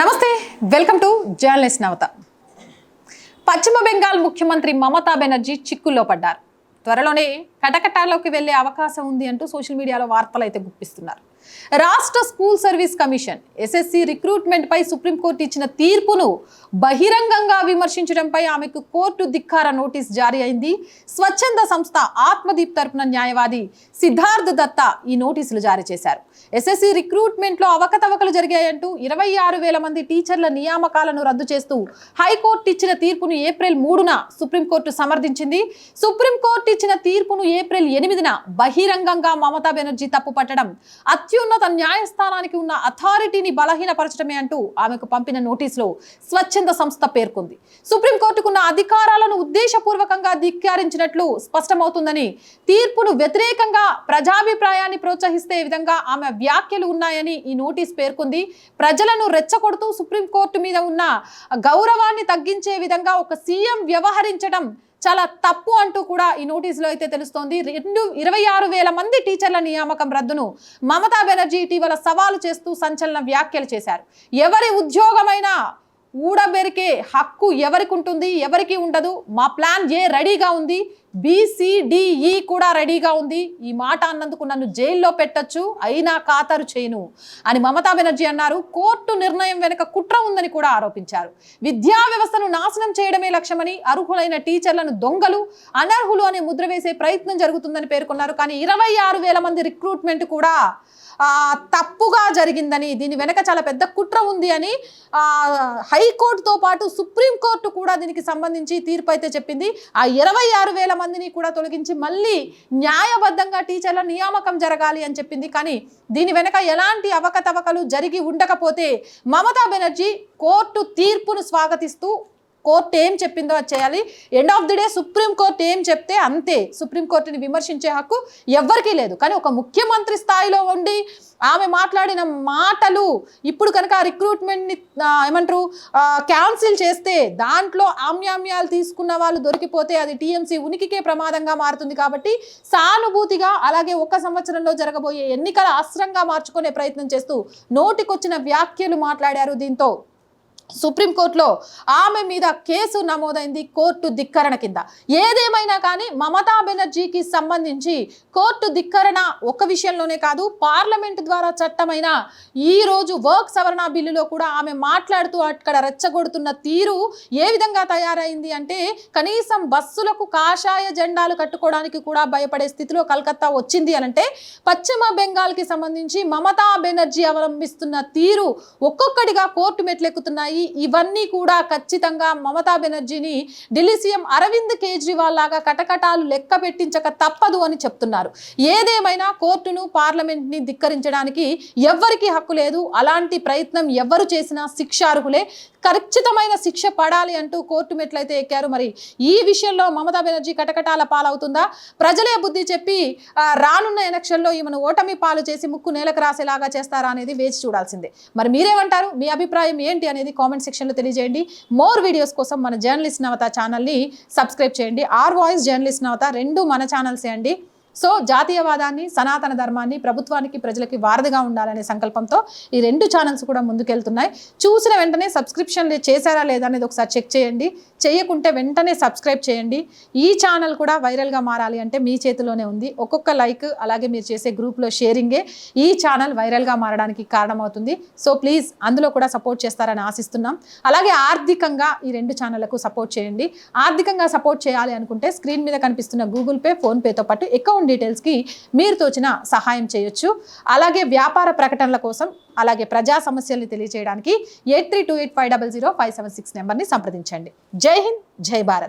నమస్తే welcome to journalist నవత. పశ్చిమ బెంగాల్ ముఖ్యమంత్రి మమతా బెనర్జీ చిక్కుల్లో పడ్డారు. త్వరలోనే కటకటాలోకి వెళ్ళే అవకాశం ఉంది అంటూ సోషల్ మీడియాలో వార్తలు అయితే గుప్పిస్తున్నారు. రాష్ట్ర school service commission SSC recruitment పై సుప్రీంకోర్టు ఇచ్చిన తీర్పును బహిరంగంగా విమర్శించడంపై ఆమెకు కోర్టు ధిక్కార నోటీస్ జారీ అయింది. స్వచ్ఛంద సంస్థ ఆత్మదీప్ తరపున న్యాయవాది సిద్ధార్థ్ దత్తా ఈ నోటీసులు జారీ చేశారు. ఎస్ఎస్సి రిక్రూట్మెంట్లో అవకతవకలు జరిగాయంటూ ఇరవై ఆరు వేల మంది టీచర్ల నియామకాలను రద్దు చేస్తూ హైకోర్టు ఇచ్చిన తీర్పును ఏప్రిల్ మూడున సుప్రీంకోర్టు సమర్థించింది. సుప్రీంకోర్టు ఇచ్చిన తీర్పును ఏప్రిల్ ఎనిమిదిన బహిరంగంగా మమతా బెనర్జీ తప్పుపట్టడం అత్యున్నత న్యాయస్థానానికి ఉన్న అథారిటీని బలహీనపరచడమే అంటూ ఆమెకు పంపిన నోటీసులో స్వచ్ఛంద సంస్థ పేర్కొంది. సుప్రీంకోర్టుకున్న అధికారాలను ఉద్దేశపూర్వకంగా ధిక్కారించినట్లు స్పష్టమవుతుందని తీర్పును వ్యతిరేకంగా ప్రజాభిప్రాయాన్ని ప్రోత్సహిస్తే విధంగా ఆమె వ్యాఖ్యలు ఉన్నాయని ఈ నోటీస్ పేర్కొంది. ప్రజలను రెచ్చగొడుతూ సుప్రీంకోర్టు మీద ఉన్న గౌరవాన్ని తగ్గించే విధంగా ఒక సీఎం వ్యవహరించడం చాలా తప్పు అంటూ కూడా ఈ నోటీసులో అయితే తెలుస్తోంది. రెండు ఇరవై ఆరు వేల మంది టీచర్ల నియామకం రద్దును మమతా బెనర్జీ ఇటీవల సవాలు చేస్తూ సంచలన వ్యాఖ్యలు చేశారు. ఎవరి ఉద్యోగమైనా ఊడబెరికే హక్కు ఎవరికి ఉంటుంది? ఎవరికి ఉండదు? మా ప్లాన్ ఏ రెడీగా ఉంది? బీసీడిఈ కూడా రెడీగా ఉంది. ఈ మాట అన్నందుకు నన్ను జైల్లో పెట్టొచ్చు అయినా ఖాతరు చేయను అని మమతా బెనర్జీ అన్నారు. కోర్టు నిర్ణయం వెనుక కుట్ర ఉందని కూడా ఆరోపించారు. విద్యా వ్యవస్థను నాశనం చేయడమే లక్ష్యమని అర్హులైన టీచర్లను దొంగలు అనర్హులు అనే ముద్ర వేసే ప్రయత్నం జరుగుతుందని పేర్కొన్నారు. కానీ ఇరవై ఆరు వేల మంది రిక్రూట్మెంట్ కూడా తప్పుగా జరిగిందని దీని వెనక చాలా పెద్ద కుట్ర ఉంది అని హైకోర్టుతో పాటు సుప్రీంకోర్టు కూడా దీనికి సంబంధించి తీర్పు అయితే చెప్పింది. ఆ ఇరవై ఆరు వేల మంది మందిని కూడా తొలగించి మళ్ళీ న్యాయబద్ధంగా టీచర్ల నియామకం జరగాలి అని చెప్పింది. కానీ దీని వెనక ఎలాంటి అవకతవకలు జరిగి ఉండకపోతే మమతా బెనర్జీ కోర్టు తీర్పును స్వాగతిస్తూ కోర్టు ఏం చెప్పిందో అది చేయాలి. End of the day supreme court ఏం చెప్తే అంతే. సుప్రీం కోర్టుని విమర్శించే హక్కు ఎవ్వరికీ లేదు. కానీ ఒక ముఖ్యమంత్రి స్థాయిలో ఉండి ఆమె మాట్లాడిన మాటలు ఇప్పుడు కనుక ఆ రిక్రూట్మెంట్ని ఏమంటారు క్యాన్సిల్ చేస్తే దాంట్లో ఆమ్యామ్యాలు తీసుకున్న వాళ్ళు దొరికిపోతే అది టీఎంసీ ఉనికికే ప్రమాదంగా మారుతుంది కాబట్టి సానుభూతిగా అలాగే ఒక సంవత్సరంలో జరగబోయే ఎన్నికల అస్త్రంగా మార్చుకునే ప్రయత్నం చేస్తూ నోటికొచ్చిన వ్యాఖ్యలు మాట్లాడారు దీంతో. సుప్రీంకోర్టులో ఆమె మీద కేసు నమోదైంది కోర్టు ధిక్కరణ కింద. ఏదేమైనా కానీ మమతా బెనర్జీకి సంబంధించి కోర్టు ధిక్కరణ ఒక విషయంలోనే కాదు పార్లమెంట్ ద్వారా చట్టమైన ఈ రోజు వర్క్ సవరణ బిల్లులో కూడా ఆమె మాట్లాడుతూ అక్కడ రెచ్చగొడుతున్న తీరు ఏ విధంగా తయారైంది అంటే కనీసం బస్సులకు కాషాయ జెండాలు కట్టుకోవడానికి కూడా భయపడే స్థితిలో కలకత్తా వచ్చింది అనంటే పశ్చిమ బెంగాల్కి సంబంధించి మమతా బెనర్జీ అవలంబిస్తున్న తీరు ఒక్కొక్కటిగా కోర్టు మెట్లెక్కుతున్నాయి. ఇవన్నీ కూడా ఖచ్చితంగా మమతా బెనర్జీని ఢిల్లీ సీఎం అరవింద్ కేజ్రీవాల్ లాగా కటకటాలు లెక్క పెట్టించక తప్పదు అని చెప్తున్నారు. ఏదేమైనా కోర్టును పార్లమెంట్ని ధిక్కరించడానికి ఎవ్వరికీ హక్కు లేదు. అలాంటి ప్రయత్నం ఎవరు చేసినా శిక్షార్హులే ఖచ్చితమైన శిక్ష పడాలి అంటూ కోర్టు మెట్లయితే ఎక్కారు. మరి ఈ విషయంలో మమతా బెనర్జీ కటకటాల పాలవుతుందా? ప్రజలే బుద్ధి చెప్పి రానున్న ఎలక్షన్లో ఈమెను ఓటమి పాలు చేసి ముక్కు నేలకు రాసేలాగా చేస్తారా అనేది వేచి చూడాల్సిందే. మరి మీరేమంటారు? మీ అభిప్రాయం ఏంటి అనేది కామెంట్ సెక్షన్లో తెలియజేయండి. మోర్ వీడియోస్ కోసం మన జర్నలిస్ట్ నవత ఛానల్ని సబ్స్క్రైబ్ చేయండి. ఆర్ వాయిస్ జర్నలిస్ట్ నవత రెండు మన ఛానల్సే అండి. సో జాతీయవాదాన్ని సనాతన ధర్మాన్ని ప్రభుత్వానికి ప్రజలకి వారధిగా ఉండాలనే సంకల్పంతో ఈ రెండు ఛానల్స్ కూడా ముందుకెళ్తున్నాయి. చూసిన వెంటనే సబ్స్క్రిప్షన్ చేశారా లేదా అనేది ఒకసారి చెక్ చేయండి. చేయకుంటే వెంటనే సబ్స్క్రైబ్ చేయండి. ఈ ఛానల్ కూడా వైరల్గా మారాలి అంటే మీ చేతిలోనే ఉంది. ఒక్కొక్క లైక్ అలాగే మీరు చేసే గ్రూప్లో షేరింగే ఈ ఛానల్ వైరల్గా మారడానికి కారణమవుతుంది. సో ప్లీజ్ అందులో కూడా సపోర్ట్ చేస్తారని ఆశిస్తున్నాం. అలాగే ఆర్థికంగా ఈ రెండు ఛానళ్ళకు సపోర్ట్ చేయండి. ఆర్థికంగా సపోర్ట్ చేయాలి అనుకుంటే స్క్రీన్ మీద కనిపిస్తున్న గూగుల్ పే ఫోన్పేతో పాటు అకౌంట్ డీటెయిల్స్కి మీరు తోచిన సహాయం చేయొచ్చు. అలాగే వ్యాపార ప్రకటనల కోసం అలాగే ప్రజా సమస్యల్ని తెలియజేయడానికి eight three two eight five double zero five seven six నెంబర్ని సంప్రదించండి. జై హింద్ జై భారత్.